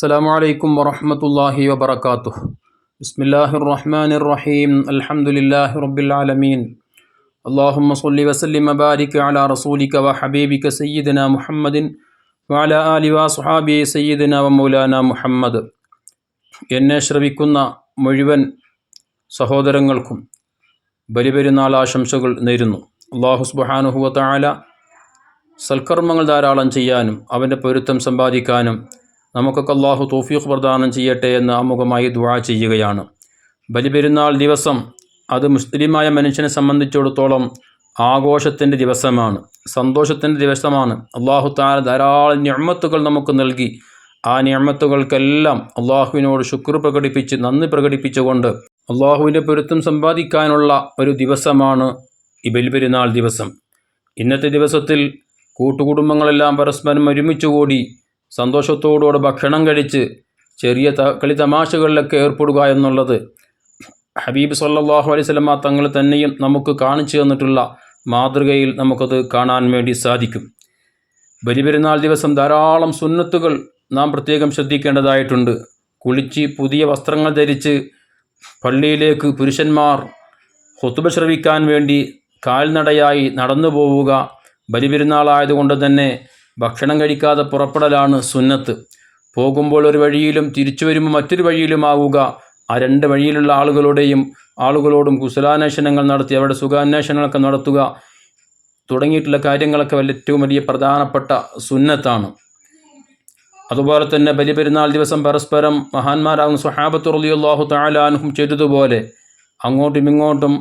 السلام عليكم ورحمة الله وبركاته بسم الله الرحمن الرحيم الحمد لله رب العالمين اللهم صل وسلم وبارك على رسولك وحبيبك سيدنا محمد وعلى آل وصحابه سيدنا ومولانا محمد എന്നെ ശ്രവിക്കുന്ന മുഴുവൻ സഹോദരങ്ങൾക്കും ബലിപെരുന്നാൾ ആശംസകൾ നേരുന്നു അള്ളാഹു സുബാനുഹുവ താല സൽക്കർമ്മങ്ങൾ ധാരാളം ചെയ്യാനും അവൻ്റെ പൊരുത്തം സമ്പാദിക്കാനും നമുക്കൊക്കെ അള്ളാഹു തോഫീഖ് പ്രദാനം ചെയ്യട്ടെ എന്ന് ആമുഖമായി ദുവാ ചെയ്യുകയാണ്. ബലിപെരുന്നാൾ ദിവസം അത് മുസ്ലിമായ മനുഷ്യനെ സംബന്ധിച്ചിടത്തോളം ആഘോഷത്തിന്റെ ദിവസമാണ്. സന്തോഷത്തിന്റെ ദിവസമാണ്. അള്ളാഹു താല ധാരാളം ഞമ്മത്തുകൾ നമുക്ക് നൽകി. ആ ഞമ്മത്തുകൾക്കെല്ലാം അള്ളാഹുവിനോട് ശുക്ർ പ്രകടിപ്പിച്ച് നന്ദി പ്രകടിപ്പിച്ചുകൊണ്ട് അള്ളാഹുവിന്റെ പൊരുത്തം സമ്പാദിക്കാനുള്ള ഒരു ദിവസമാണ് ഈ ബലിപെരുന്നാൾ ദിവസം. ഇന്നത്തെ ദിവസത്തിൽ കൂട്ടുകുടുംബങ്ങളെല്ലാം പരസ്പരം ഒരുമിച്ചുകൂടി സന്തോഷത്തോടുകൂടെ ഭക്ഷണം കഴിച്ച് ചെറിയ ത കളി തമാശകളിലൊക്കെ ഏർപ്പെടുക എന്നുള്ളത് ഹബീബ് സല്ലാഹു അലൈഹി സ്വലമ തങ്ങൾ തന്നെയും നമുക്ക് കാണിച്ചു തന്നിട്ടുള്ള മാതൃകയിൽ നമുക്കത് കാണാൻ വേണ്ടി സാധിക്കും. ബലിപെരുന്നാൾ ദിവസം ധാരാളം സുന്നത്തുകൾ നാം പ്രത്യേകം ശ്രദ്ധിക്കേണ്ടതായിട്ടുണ്ട്. കുളിച്ച് പുതിയ വസ്ത്രങ്ങൾ ധരിച്ച് പള്ളിയിലേക്ക് പുരുഷന്മാർ ഹൊത്തുബ ശ്രവിക്കാൻ വേണ്ടി കാൽനടയായി നടന്നു പോവുക ബലിപെരുന്നാളായതുകൊണ്ട് തന്നെ ഭക്ഷണം കഴിക്കാതെ പുറപ്പെടലാണ് സുന്നത്ത്. പോകുമ്പോൾ ഒരു വഴിയിലും തിരിച്ചു വരുമ്പോൾ മറ്റൊരു വഴിയിലുമാവുക. ആ രണ്ട് വഴിയിലുള്ള ആളുകളുടെയും ആളുകളോടും കുശലാന്വേഷണങ്ങൾ നടത്തി അവരുടെ സുഖാന്വേഷണങ്ങളൊക്കെ നടത്തുക. തുടങ്ങിയിട്ടുള്ള കാര്യങ്ങളൊക്കെ ഏറ്റവും വലിയ പ്രധാനപ്പെട്ട സുന്നത്താണ്. അതുപോലെ തന്നെ ബലിപെരുന്നാൾ ദിവസം പരസ്പരം മഹാന്മാരാകുന്ന സുഹാബത്ത് റലിയുള്ളാഹു താലാനുഹും ചെയ്തതുപോലെ അങ്ങോട്ടും ഇങ്ങോട്ടും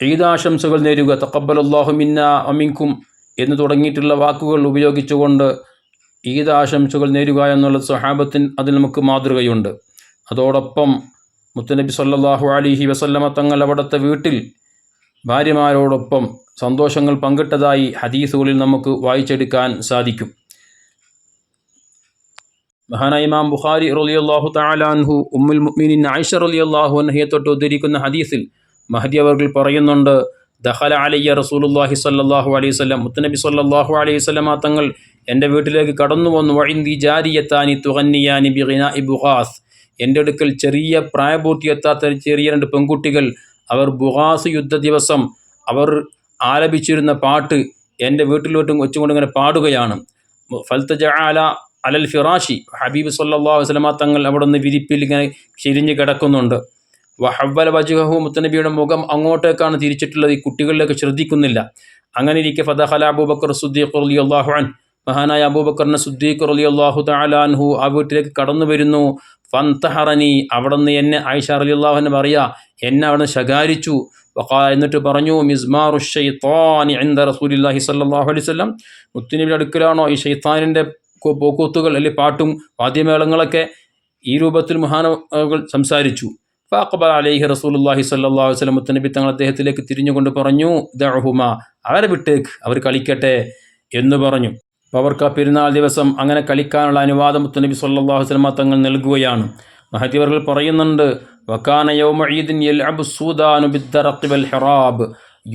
ഈദാശംസകൾ നേരുക. തക്കബലല്ലാഹു മിന്ന അമിൻകും എന്ന് തുടങ്ങിയിട്ടുള്ള വാക്കുകൾ ഉപയോഗിച്ചുകൊണ്ട് ഈദ് ആശംസകൾ നേരുക എന്നുള്ള സ്വഹാബത്തിന് അതിൽ നമുക്ക് മാതൃകയുണ്ട്. അതോടൊപ്പം മുത്തനബി സല്ലാഹു അലിഹി വസല്ലമ തങ്ങൾ അവിടുത്തെ വീട്ടിൽ ഭാര്യമാരോടൊപ്പം സന്തോഷങ്ങൾ പങ്കിട്ടതായി ഹദീസുകളിൽ നമുക്ക് വായിച്ചെടുക്കാൻ സാധിക്കും. മഹാന ഇമാം ബുഖാരി റലിയല്ലാഹു താലാൻഹു ഉമ്മുൽ മുഅ്മിനിൻ ആയിഷ റലിയല്ലാഹു അൻഹയെ തൊട്ട് ഉദ്ധരിക്കുന്ന ഹദീസിൽ മഹദി അവർ പറയുന്നുണ്ട് ദഹല അലയ്യ റസൂലുല്ലാഹി സല്ലാഹു അലൈഹി സ്വലം മുത്തനബി സല്ലാഹു അലൈഹി സ്വലമ തങ്ങൾ എന്റെ വീട്ടിലേക്ക് കടന്നു വന്നു. വഴിന്തി ജാരിയത്താനി തുഹന്നിയാനി ബിഗിന ഇബുഹാസ് എന്റെ അടുക്കൽ ചെറിയ പ്രായപൂർത്തിയെത്താത്ത ചെറിയ രണ്ട് പെൺകുട്ടികൾ. അവർ ബുഹാസ് യുദ്ധ ദിവസം അവർ ആലപിച്ചിരുന്ന പാട്ട് എന്റെ വീട്ടിലോട്ടും വെച്ചുകൊണ്ട് ഇങ്ങനെ പാടുകയാണ്. ഫൽത്തജ അല അലൽ ഫിറാഷി ഹബീബ് സല്ലാ വസ്ലമ തങ്ങൾ അവിടെ നിന്ന് വിരിപ്പിൽ ഇങ്ങനെ ചിരിഞ്ഞ് കിടക്കുന്നുണ്ട്. വഹവ്വല വജുഹു മുത്തനബിയുടെ മുഖം അങ്ങോട്ടേക്കാണ് തിരിച്ചിട്ടുള്ളത്. ഈ കുട്ടികളിലേക്ക് ശ്രദ്ധിക്കുന്നില്ല. അങ്ങനെ ഇരിക്കെ ഫതഹല അബൂബക്കർ സുദ്ദീഖ് അലി അൻ മഹാനായ അബൂബക്കറിനെ സുദ്ദീഖ് അലി അള്ളാഹു തലാൻഹു ആ വീട്ടിലേക്ക് കടന്നു വരുന്നു. ഫന്തഹറനി അവിടെ നിന്ന് എന്നെ ആയിഷ അലി അള്ളാഹുവിനെ പറയാ എന്നെ അവിടെ ശകാരിച്ചു. എന്നിട്ട് പറഞ്ഞു മിസ്മാറു ഷെയ്ത്താനി എന്ത റസൂലില്ലാഹി സല്ലാഹു അലൈഹി സ്വലം മുത്തുനബിയുടെ അടുക്കലാണോ ഈ ഷെയ്ത്താനിന്റെ പോക്കൂത്തുകൾ അല്ലെങ്കിൽ പാട്ടും വാദ്യമേളങ്ങളൊക്കെ ഈ രൂപത്തിൽ മഹാനകൾ സംസാരിച്ചു. ഫാഖബൽ അലൈഹി റസൂലുല്ലാഹി സല്ലാ വസ്ലം മുത്തനബി തങ്ങൾ അദ്ദേഹത്തിലേക്ക് തിരിഞ്ഞുകൊണ്ട് പറഞ്ഞു ദഹുമ അവരെ വിട്ടേക്ക്? അവർ കളിക്കട്ടെ എന്ന് പറഞ്ഞു. അവർക്ക് ആ പെരുന്നാൾ ദിവസം അങ്ങനെ കളിക്കാനുള്ള അനുവാദം മുത്തനബി സല്ലാഹു വസ്ലമ തങ്ങൾ നൽകുകയാണ്. മഹതിവർകൾ പറയുന്നുണ്ട് വക്കാന യൗമ യൽ അബ് സൂദാനു ബിദ്ദറഖിബൽ ഹെറാബ്.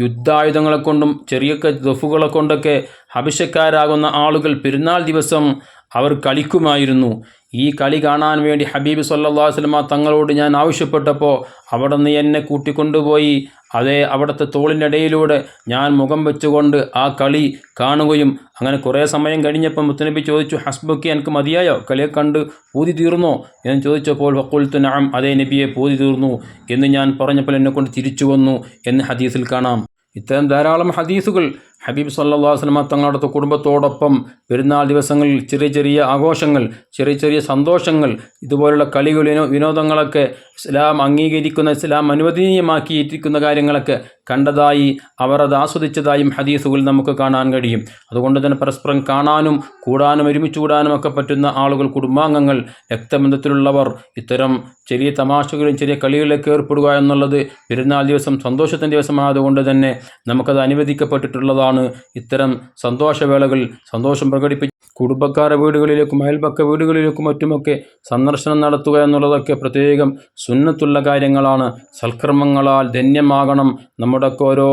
യുദ്ധായുധങ്ങളെ കൊണ്ടും ചെറിയ ദഫുകളെ കൊണ്ടൊക്കെ ഹബിഷക്കാരാകുന്ന ആളുകൾ പെരുന്നാൾ ദിവസം അവർ കളിക്കുമായിരുന്നു. ഈ കളി കാണാൻ വേണ്ടി ഹബീബ് സല്ലാ വസ്ലമ തങ്ങളോട് ഞാൻ ആവശ്യപ്പെട്ടപ്പോൾ അവിടെ നിന്ന് എന്നെ കൂട്ടിക്കൊണ്ടുപോയി. അതേ അവിടുത്തെ തോളിനിടയിലൂടെ ഞാൻ മുഖം വെച്ചുകൊണ്ട് ആ കളി കാണുകയും അങ്ങനെ കുറേ സമയം കഴിഞ്ഞപ്പോൾ മുത്തനബി ചോദിച്ചു ഹസ്ബക്ക് എനിക്ക് മതിയായോ? കളിയെ കണ്ട് പൂതി തീർന്നോ? എന്ന് ചോദിച്ചപ്പോൾ വക്കുൽത്തു നാം അതേ നബിയെ പൂതി തീർന്നു എന്ന് ഞാൻ പറഞ്ഞപ്പോൾ എന്നെക്കൊണ്ട് തിരിച്ചു വന്നു എന്ന് ഹദീസിൽ കാണാം. ഇത്തരം ധാരാളം ഹദീസുകൾ ഹബീബ് സല്ലാ വസ്ലമ തങ്ങളുടെ കുടുംബത്തോടൊപ്പം പെരുന്നാൾ ദിവസങ്ങളിൽ ചെറിയ ചെറിയ ആഘോഷങ്ങൾ ചെറിയ ചെറിയ സന്തോഷങ്ങൾ ഇതുപോലുള്ള കളികൾ വിനോദങ്ങളൊക്കെ ഇസ്ലാം അംഗീകരിക്കുന്ന ഇസ്ലാം അനുവദനീയമാക്കിയിരിക്കുന്ന കാര്യങ്ങളൊക്കെ കണ്ടതായി അവർ അത് ആസ്വദിച്ചതായും ഹദീസുകൾ നമുക്ക് കാണാൻ കഴിയും. അതുകൊണ്ട് തന്നെ പരസ്പരം കാണാനും കൂടാനും ഒരുമിച്ച് കൂടാനും ഒക്കെ പറ്റുന്ന ആളുകൾ കുടുംബാംഗങ്ങൾ രക്തബന്ധത്തിലുള്ളവർ ഇത്തരം ചെറിയ തമാശകളും ചെറിയ കളികളിലേക്ക് ഏർപ്പെടുക എന്നുള്ളത് പെരുന്നാൾ ദിവസം സന്തോഷത്തിന്റെ ദിവസമായതുകൊണ്ട് തന്നെ നമുക്കത് അനുവദിക്കപ്പെട്ടിട്ടുള്ളതാണ് ഇത്തരം സന്തോഷവേളകൾ സന്തോഷം പ്രകടിപ്പിച്ച് കുടുംബക്കാരെ വീടുകളിലേക്കും അയൽപക്ക വീടുകളിലേക്കും മറ്റുമൊക്കെ സന്ദർശനം നടത്തുക എന്നുള്ളതൊക്കെ പ്രത്യേകം സുന്നത്തുള്ള കാര്യങ്ങളാണ്. സൽക്രമങ്ങളാൽ ധന്യമാകണം നമ്മുടെ ഓരോ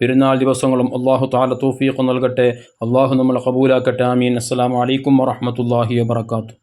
പെരുന്നാൾ ദിവസങ്ങളും. അള്ളാഹു താല തൂഫീഖ് നൽകട്ടെ. അള്ളാഹു നമ്മളെ കബൂലാക്കട്ടെ ആമീൻ. അസ്സാം വലൈക്കും വറഹമത്തല്ലാഹി വാത്തു